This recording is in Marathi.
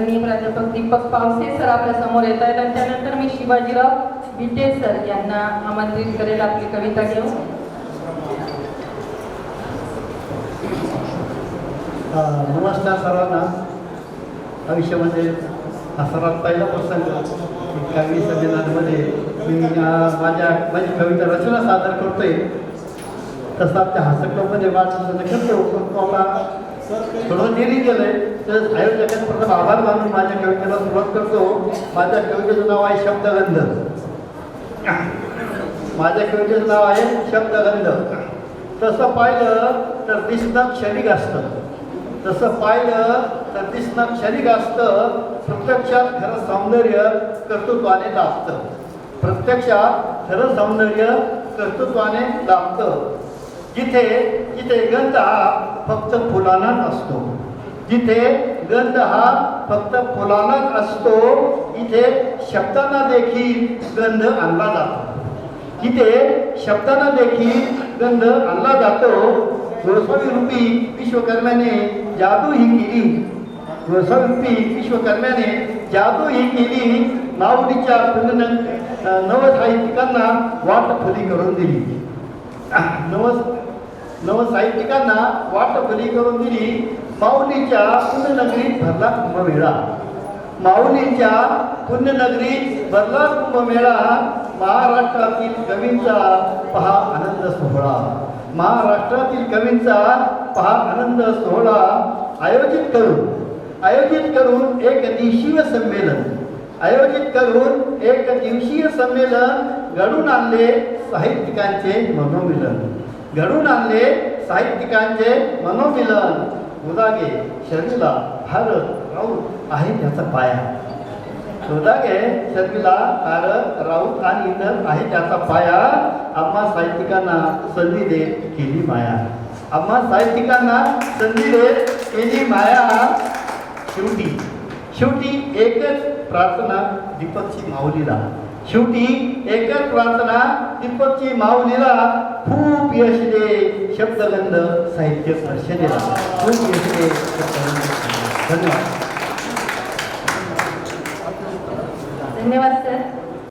मी प्राध्यापक दीपक पावसे सर आपल्यासमोर येत आहेत. आणि त्यानंतर मी शिवाजीराव बिटे सर यांना आमंत्रित करेल आपली कविता घेऊन. नमस्कार सर्वांना. आयुष्यामध्ये हा सर्वात पहिला प्रसंग कवी संमेलनामध्ये मी माझ्या माझी कविता रचना सादर करतोय. तसं आमच्या हस्तकमध्ये वाचन करतो पण मला थोडं देरी केलंय. तर आयोजकांचे प्रथम आभार मानून माझ्या कवितेला सुरुवात करतो. माझ्या कवितेचं नाव आहे शब्दगंध. माझ्या कवितेचं नाव आहे शब्दगंध. तसं पाहिलं तर दिसणं क्षणिक असतं. तसं पाहिलं तर दिसणं क्षणिक असतं. प्रत्यक्षात खरं सौंदर्य कर्तृत्वाने लाभतं प्रत्यक्षात खरं सौंदर्य कर्तृत्वाने लाभतं जिथे जिथे गंध हा फक्त फुलांनाच असतो. जिथे गंध हा फक्त फुलांनाच असतो इथे शब्दांना देखील गंध आणला जातो. इथे शब्दांना देखील गंध आणला जातो गोस्वामी रूपी विश्वकर्म्याने जादू ही केली. गोस्वामी रूपी विश्वकर्म्याने जादू ही केली. माऊलीच्या पुण्य नव साहित्यिकांना वाट खुली करून दिली. नव नव साहित्यिकांना वाट खुली करून दिली माऊलीच्या पुण्यनगरीत भरला कुंभमेळा. माऊलीच्या पुण्यनगरीत भरला कुंभमेळा महाराष्ट्रातील कवींचा पहा आनंद सोहळा. महाराष्ट्रातील कवींचा पहा आनंद सोहळा आयोजित करून आयोजित करून एक दिवशी आयोजित करून एक दिवसीय संमेलन घडून आणले साहित्यिकांचे मनोमिलन. घडून आणले साहित्यिकांचे मनोमिलन. उदागे शर्मिला भारत राऊत आहे त्याचा पाया. उदागे शर्मिला भारत राऊत आणि इतर आहे त्याचा पाया. आम्हा साहित्यिकांना संधी देत केली माया. आम्हा साहित्यिकांना संधी देत केली माया. शेवटी शेवटी एकच प्रार्थना दीपकची माऊलीला. शेवटी एकच प्रार्थना दीपकची माऊलीला. खूप यश दे शब्दगंध साहित्य परिषदेला खूप यश दे शब्दगंध धन्यवाद. धन्यवाद सर